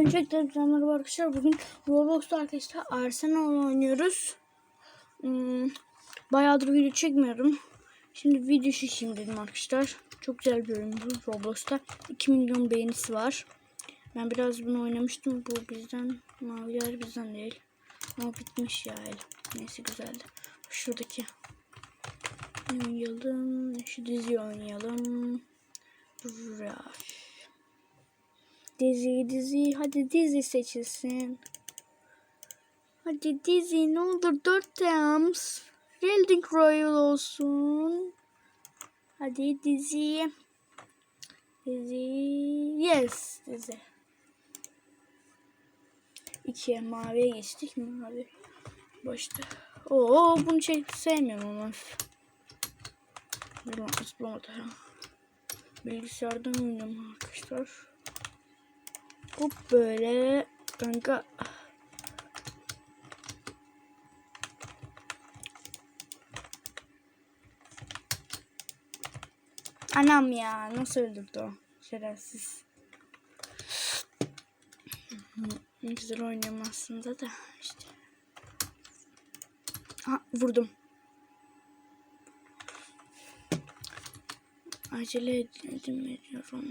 Öncelikle merhaba arkadaşlar. Bugün Roblox'ta arkadaşlar Arsenal oynuyoruz. Hmm, bayağıdır video çekmiyorum. Şimdi video çekeyim dedim arkadaşlar. Çok güzel bir oyun bu Roblox'ta. 2 milyon beğenisi var. Ben biraz bunu oynamıştım. Bu bizden maviler bizden değil. Ama bitmiş ya el. Neyse güzeldi. Şuradaki ne oynayalım. Şu dizi oynayalım. Rush. Dizi dizi hadi dizi seçilsin. Hadi dizi ne olur dört Thames. Building Royal olsun. Hadi dizi. Dizi. Yes dizi. İkiye maviye geçtik mi mavi? Başta. Oo bunu çek sevmiyorum ama. Bilmem bulamadı. Bilgisayardan oynuyorum arkadaşlar. Hop böyle kanka. Anam ya nasıl öldürdü o şerefsiz. Güzel oynuyorum aslında da işte. Ha vurdum. Acele edin ediyorum.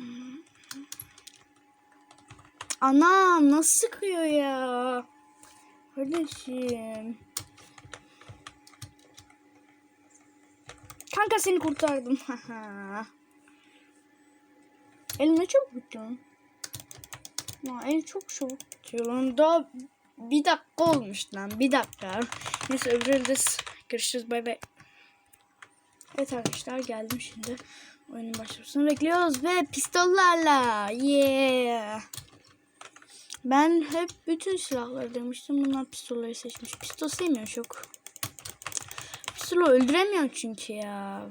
Anam nasıl sıkıyor ya? Kardeşim. Kanka seni kurtardım. Elim ne çabuk bitiyor. Ya el çok çabuk bitiyor. Daha bir dakika olmuş lan. Bir dakika. Neyse öbür elde görüşürüz. Bay bay. Evet arkadaşlar geldim şimdi. Oyunun başlamasını bekliyoruz ve pistollarla. Yeah. Ben hep bütün silahları demiştim. Bunlar pistolları seçmiş. Pistol sevmiyor çok. Pistolu öldüremiyor çünkü ya.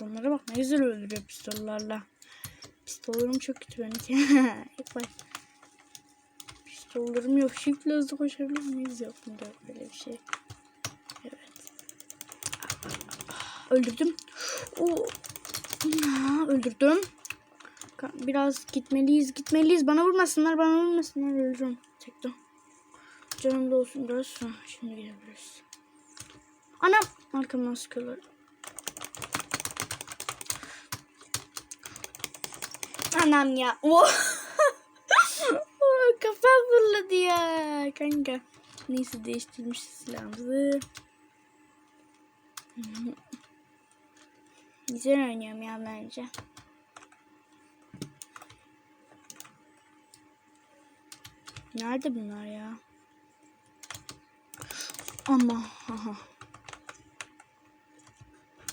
Bunlara bak ne güzel öldürüyor pistollarla. Pistollarım çok kötü benim. İlk baş. Pistollarım yok. Shift hızlı koşabilir miyiz? Yok yok böyle bir şey. Evet. Öldürdüm. Oo. Öldürdüm. Biraz gitmeliyiz gitmeliyiz. Bana vurmasınlar bana vurmasınlar ölürüm. Çektim. Canım da olsun biraz. Şimdi gidebiliriz. Anam. Arkamdan sıkıyorlar. Anam ya. Oh. kafam fırladı ya. Kanka. Neyse değiştirmiş silahımızı. Güzel oynuyorum ya bence. Nerede bunlar ya? Ama aha.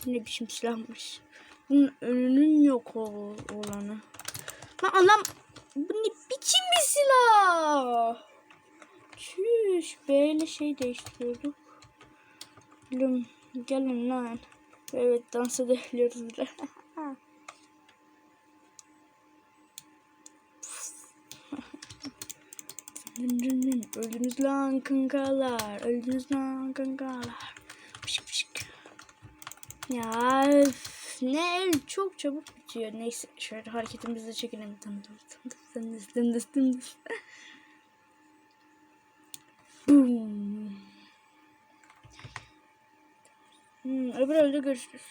Ne biçim silahmış. Bunun önünün yok o olanı. Lan adam bu ne biçim bir silah? Çüş böyle şey değiştiriyorduk. Gelin, gelin lan. Evet dans edebiliyoruz. Öldünüz lan kankalar. Öldünüz lan kankalar. Pışık pışık. Ya öf, ne el çok çabuk bitiyor. Neyse şöyle hareketimizi çekelim. Dımdız dımdız dımdız dımdız. Boom. Hmm, öbür evde görüşürüz.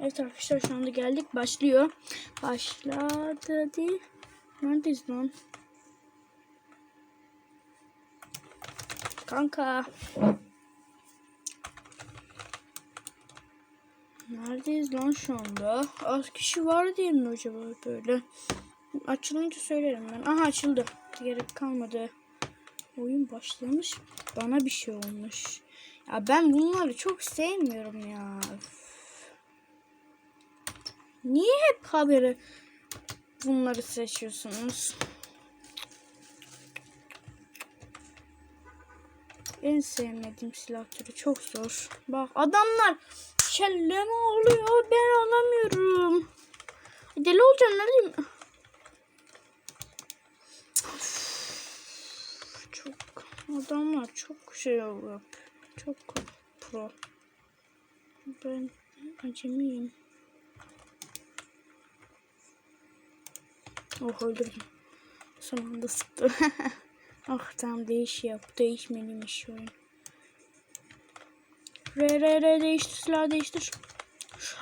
Evet arkadaşlar şu anda geldik. Başlıyor. Başladı hadi. Neredeyiz lan? Kanka. Neredeyiz lan şu anda? Az kişi var diye mi acaba böyle? Açılınca söylerim ben. Aha açıldı. Gerek kalmadı. Oyun başlamış. Bana bir şey olmuş. Ya ben bunları çok sevmiyorum ya. Niye hep haberi bunları seçiyorsunuz? En sevmediğim silah türü çok zor. Bak adamlar kelleme alıyor ben alamıyorum. Deli olacağım ne? Çok adamlar çok şey oluyor. Çok pro. Ben acemiyim. Oh öldürdüm. Son anda sıktı. ah tamam değişiyor. Bu değişmeliymiş oyun. Re re re değiştir silah değiştir.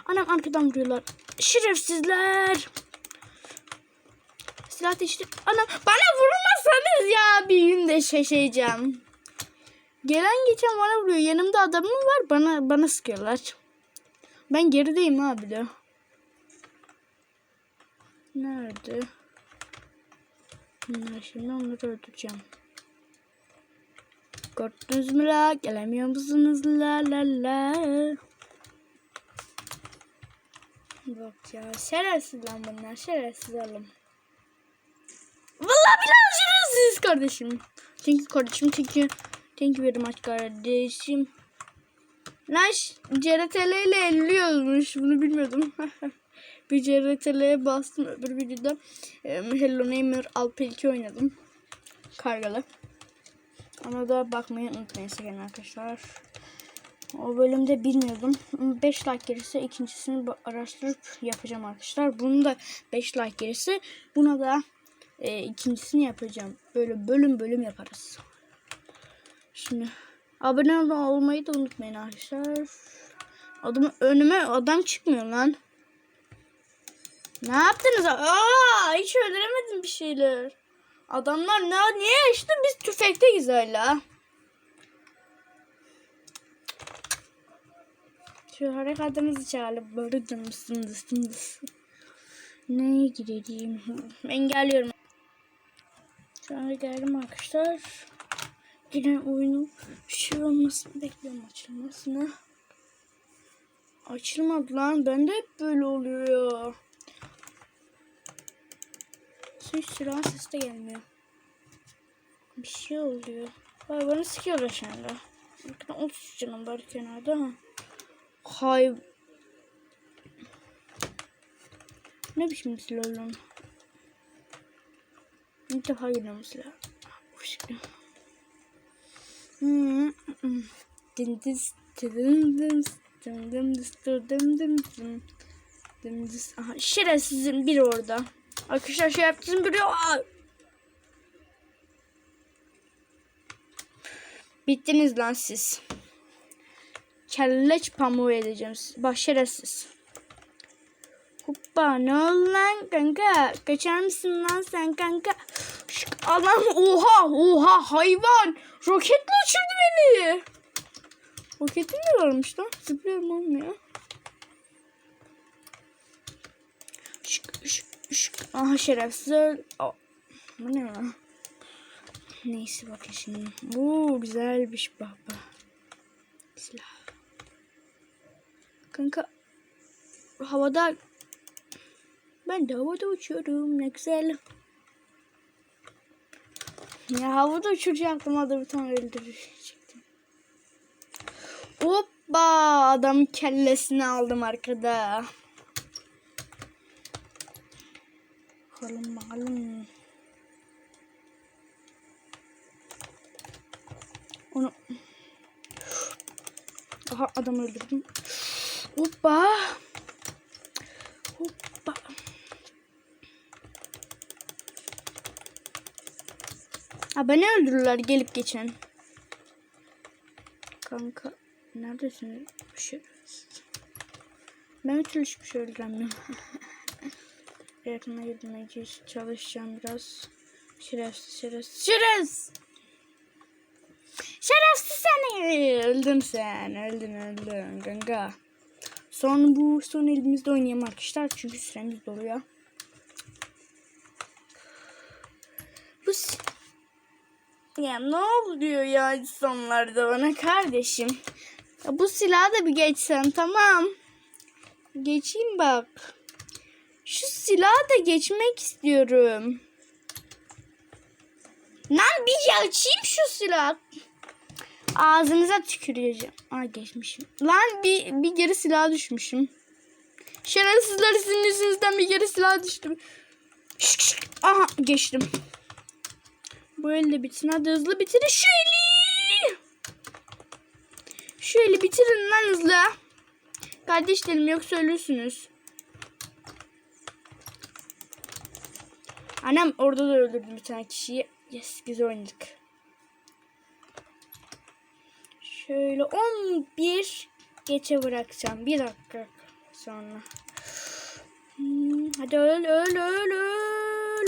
Anam arkadan vuruyorlar. Şerefsizler. Silah değiştir. Anam bana vurmazsanız ya bir gün de şaşayacağım. Gelen geçen bana vuruyor. Yanımda adamım var. Bana bana sıkıyorlar. Ben gerideyim abi de. Nerede? Şimdi onları öldüreceğim. Gördünüz mü la? Gelemiyor musunuz la la la? Bak ya şerefsiz lan bunlar şerefsiz oğlum. Vallahi billahi şerefsiz kardeşim. You kardeşim you. Thank you very much kardeşim. Lan CRTL ile elliyormuş bunu bilmiyordum. bir CRTL'ye bastım öbür videoda e, Hello Neighbor Alp 2 oynadım. Kargalı. Ona da bakmayı unutmayın sakın arkadaşlar. O bölümde bilmiyordum. 5 like gelirse ikincisini araştırıp yapacağım arkadaşlar. Bunu da 5 like gelirse buna da e, ikincisini yapacağım. Böyle bölüm bölüm yaparız. Şimdi abone ol- olmayı da unutmayın arkadaşlar. Adam önüme adam çıkmıyor lan. Ne yaptınız? Aa, hiç öldüremedim bir şeyler. Adamlar ne niye işte biz tüfekteyiz hala. Şu harekatımızı çağırıp böyle dımsın dımsın dımsın. Neye gireyim? Engelliyorum. Şu an geldim arkadaşlar. Yine oyunun şey olmasını bekliyorum açılmasını. Açılmadı lan. Bende hep böyle oluyor. Hiç silah sesi de gelmiyor. Bir şey oluyor. Vay bana sıkıyorlar anda. Bakın 30 canım var kenarda ha. Hay. Ne biçim silah lan? İlk defa görüyorum silah. Hoş geldin. Hmm, hmm. Dindis, dindis, dindis, dindis, dindis. Aha, şerefsizin biri orada. Arkadaşlar şey yaptım. Aa! Bittiniz lan siz. Kelleç pamuğu edeceğim şerefsiz. Hoppa ne oldu lan kanka? Kaçar mısın lan sen kanka? Şık, Adam oha oha hayvan. Roketle uçurdu beni. Roketim de varmış lan. Zıplıyorum olmuyor. Şık, şık, şık. Aha şerefsiz. Aa, Bu ne lan? Neyse bakın şimdi. Bu güzelmiş baba. Silah. Kanka havada ben de havada uçuyorum ne güzel. Ya havada uçuracaktım adamı tam öldürecektim. Hoppa adam kellesini aldım arkada. Bakalım bakalım. Onu Aha adam öldürdüm. Hoppa. Hoppa. Ha beni öldürürler gelip geçen. Kanka neredesin? Şey. Ben bir türlü hiçbir şey öldüremiyorum. Yakına gitmeye çalışacağım biraz. Şerefsiz şerefsiz şerefsiz. Şerefsiz seni. Öldün sen. Öldün öldün kanka. Son bu son elimizde oynayalım arkadaşlar. Çünkü süremiz doluyor. Bu ya ne oluyor ya insanlarda bana kardeşim. Ya bu silahı da bir geçsem tamam. Geçeyim bak. Şu silahı da geçmek istiyorum. Lan bir açayım şu silahı. Ağzınıza tüküreceğim. Aa geçmişim. Lan bir, bir geri silah düşmüşüm. Şerefsizler sizin yüzünüzden bir geri silah düştüm. Şık şık. Aha geçtim. Bu elde bitsin. Hadi hızlı bitirin şu eli. Şu eli bitirin lan hızlı. Kardeşlerim yoksa ölürsünüz. Annem orada da öldürdü bir tane kişiyi. Yes güzel oynadık. Şöyle 11 geçe bırakacağım. Bir dakika sonra. Hmm, hadi öl öl öl öl.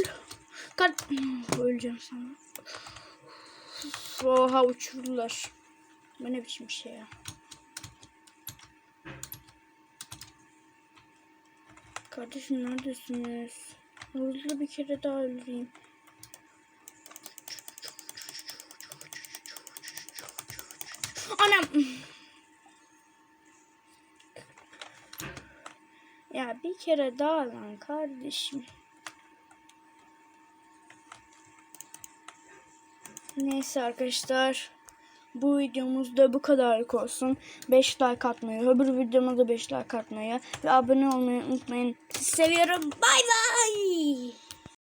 Kat Hmm, öleceğim sana. Oha uçurdular. Bu ne biçim bir şey ya. Kardeşim neredesiniz? Hızlı bir kere daha öldüreyim. Anam. Ya bir kere daha lan kardeşim. Neyse arkadaşlar. Bu videomuzda bu kadarlık olsun. 5 like atmayı, öbür videoma da 5 like atmayı ve abone olmayı unutmayın. Sizi seviyorum. Bay bay.